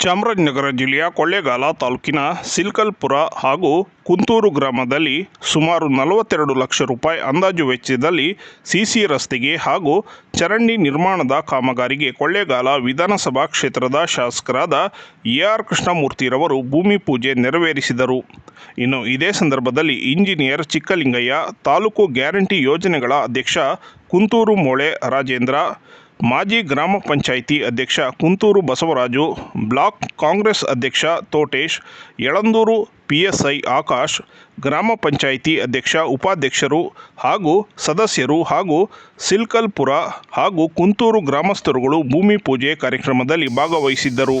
ಚಾಮರಾಜನಗರ ಜಿಲ್ಲೆಯ ಕೊಳ್ಳೇಗಾಲ ತಾಲೂಕಿನ ಸಿಲ್ಕಲ್ಪುರ ಹಾಗೂ ಕುಂತೂರು ಗ್ರಾಮದಲ್ಲಿ ಸುಮಾರು ನಲವತ್ತೆರಡು ಲಕ್ಷ ರೂಪಾಯಿ ಅಂದಾಜು ವೆಚ್ಚದಲ್ಲಿ ಸಿಸಿ ರಸ್ತೆಗೆ ಹಾಗೂ ಚರಂಡಿ ನಿರ್ಮಾಣದ ಕಾಮಗಾರಿಗೆ ಕೊಳ್ಳೇಗಾಲ ವಿಧಾನಸಭಾ ಕ್ಷೇತ್ರದ ಶಾಸಕರಾದ ಎ ಆರ್ ಕೃಷ್ಣಮೂರ್ತಿರವರು ಭೂಮಿ ಪೂಜೆ ನೆರವೇರಿಸಿದರು. ಇನ್ನು ಇದೇ ಸಂದರ್ಭದಲ್ಲಿ ಇಂಜಿನಿಯರ್ ಚಿಕ್ಕಲಿಂಗಯ್ಯ ತಾಲೂಕು ಗ್ಯಾರಂಟಿ ಯೋಜನೆಗಳ ಅಧ್ಯಕ್ಷ ಕುಂತೂರು ಮೋಳೆ ರಾಜೇಂದ್ರ ಮಾಜಿ ಗ್ರಾಮ ಪಂಚಾಯಿತಿ ಅಧ್ಯಕ್ಷ ಕುಂತೂರು ಬಸವರಾಜು, ಬ್ಲಾಕ್ ಕಾಂಗ್ರೆಸ್ ಅಧ್ಯಕ್ಷ ತೋಟೇಶ್, ಯಳಂದೂರು ಪಿಎಸ್ಐ ಆಕಾಶ್, ಗ್ರಾಮ ಪಂಚಾಯಿತಿ ಅಧ್ಯಕ್ಷ ಉಪಾಧ್ಯಕ್ಷರು ಹಾಗೂ ಸದಸ್ಯರು ಹಾಗೂ ಸಿಲ್ಕಲ್ಪುರ ಹಾಗೂ ಕುಂತೂರು ಗ್ರಾಮಸ್ಥರುಗಳು ಭೂಮಿ ಪೂಜೆ ಕಾರ್ಯಕ್ರಮದಲ್ಲಿ ಭಾಗವಹಿಸಿದ್ದರು.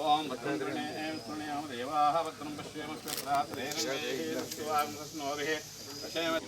ओम भद्रणे सुण्याम देवाः भद्रं पश्येम स्वप्रात् रेणुवे स्वां कृष्णोभिः पश्येम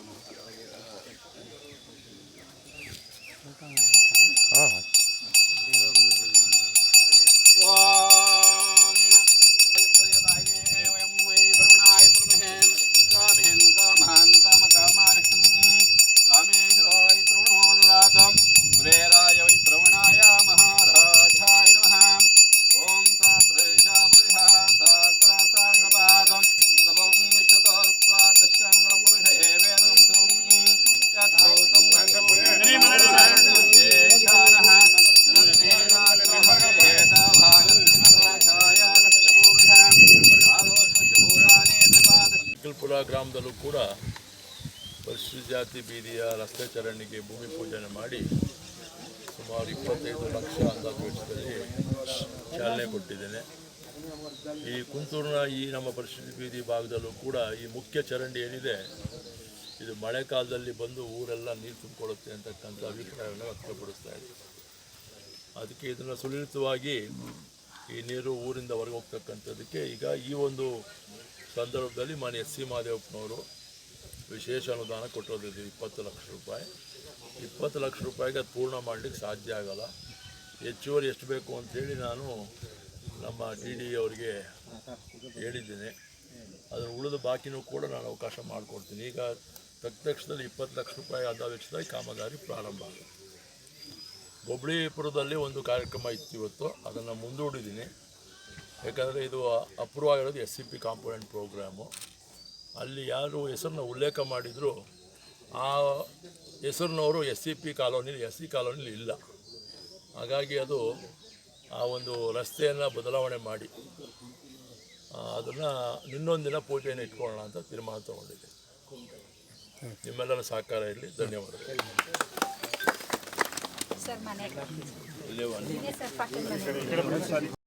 ಗ್ರಾಮದಲ್ಲೂ ಕೂಡ ಪರಿಶಿಷ್ಟ ಜಾತಿ ಬೀದಿಯ ರಸ್ತೆ ಚರಣಿಗೆ ಭೂಮಿ ಪೂಜನೆ ಮಾಡಿ ಸುಮಾರು ಇಪ್ಪತ್ತೈದು ಲಕ್ಷ ಅಂದಾಜು ವೆಚ್ಚದಲ್ಲಿ ಚಾಲನೆ ಕೊಟ್ಟಿದ್ದೇನೆ. ಈ ಕುಂತೂರಿನ ಈ ನಮ್ಮ ಪರಿಶಿಷ್ಟ ಬೀದಿ ಭಾಗದಲ್ಲೂ ಕೂಡ ಈ ಮುಖ್ಯ ಚರಂಡಿ ಏನಿದೆ, ಇದು ಮಳೆಗಾಲದಲ್ಲಿ ಬಂದು ಊರೆಲ್ಲ ನೀರು ತುಂಬಿಕೊಳ್ಳುತ್ತೆ ಅಂತಕ್ಕಂಥ ಅಭಿಪ್ರಾಯವನ್ನು ವ್ಯಕ್ತಪಡಿಸ್ತಾ ಇದೆ. ಅದಕ್ಕೆ ಇದನ್ನು ಸುಲಲಿತವಾಗಿ ಈ ನೀರು ಊರಿಂದ ಹೊರಗೆ ಹೋಗ್ತಕ್ಕಂಥದ್ದಕ್ಕೆ ಈಗ ಈ ಒಂದು ಸಂದರ್ಭದಲ್ಲಿ ಮಾನ್ಯ ಎಸ್ ಸಿ ಮಹಾದೇವಪ್ಪನವರು ವಿಶೇಷ ಅನುದಾನ ಕೊಟ್ಟಿರೋದು ಇಪ್ಪತ್ತು ಲಕ್ಷ ರೂಪಾಯಿ. ಇಪ್ಪತ್ತು ಲಕ್ಷ ರೂಪಾಯಿಗೆ ಅದು ಪೂರ್ಣ ಮಾಡಲಿಕ್ಕೆ ಸಾಧ್ಯ ಆಗಲ್ಲ. ಹೆಚ್ಚುವರಿ ಎಷ್ಟು ಬೇಕು ಅಂಥೇಳಿ ನಾನು ನಮ್ಮ ಡಿ ಡಿ ಅವರಿಗೆ ಹೇಳಿದ್ದೇನೆ. ಅದರ ಉಳಿದ ಬಾಕಿನೂ ಕೂಡ ನಾನು ಅವಕಾಶ ಮಾಡಿಕೊಡ್ತೀನಿ. ಈಗ ತಕ್ಷಣದಲ್ಲಿ ಇಪ್ಪತ್ತು ಲಕ್ಷ ರೂಪಾಯಿ ಆದ ವೆಚ್ಚದಲ್ಲಿ ಕಾಮಗಾರಿ ಪ್ರಾರಂಭ ಆಗುತ್ತೆ. ಬೊಬ್ಳಿಪುರದಲ್ಲಿ ಒಂದು ಕಾರ್ಯಕ್ರಮ ಇತ್ತು ಇವತ್ತು. ಅದನ್ನು ಮುಂದೂಡಿದ್ದೀನಿ. ಯಾಕಂದರೆ ಇದು ಅಪ್ರೂವ್ ಆಗಿರೋದು S C P component programme. ಅಲ್ಲಿ ಯಾರು ಹೆಸರನ್ನ ಉಲ್ಲೇಖ ಮಾಡಿದರೂ ಆ ಹೆಸರಿನವರು ಎಸ್ ಸಿ ಪಿ ಕಾಲೋನಿಲಿ ಎಸ್ ಸಿ ಕಾಲೋನಿಲಿ ಇಲ್ಲ. ಹಾಗಾಗಿ ಅದು ಆ ಒಂದು ರಸ್ತೆಯನ್ನು ಬದಲಾವಣೆ ಮಾಡಿ ಅದನ್ನು ಇನ್ನೊಂದಿನ ಪೂಜೆಯನ್ನು ಇಟ್ಕೊಳ್ಳೋಣ ಅಂತ ತೀರ್ಮಾನ ತಗೊಂಡಿದ್ದೆ. ನಿಮ್ಮೆಲ್ಲರ ಸಹಕಾರ ಇರಲಿ. ಧನ್ಯವಾದಗಳು. ಸರ್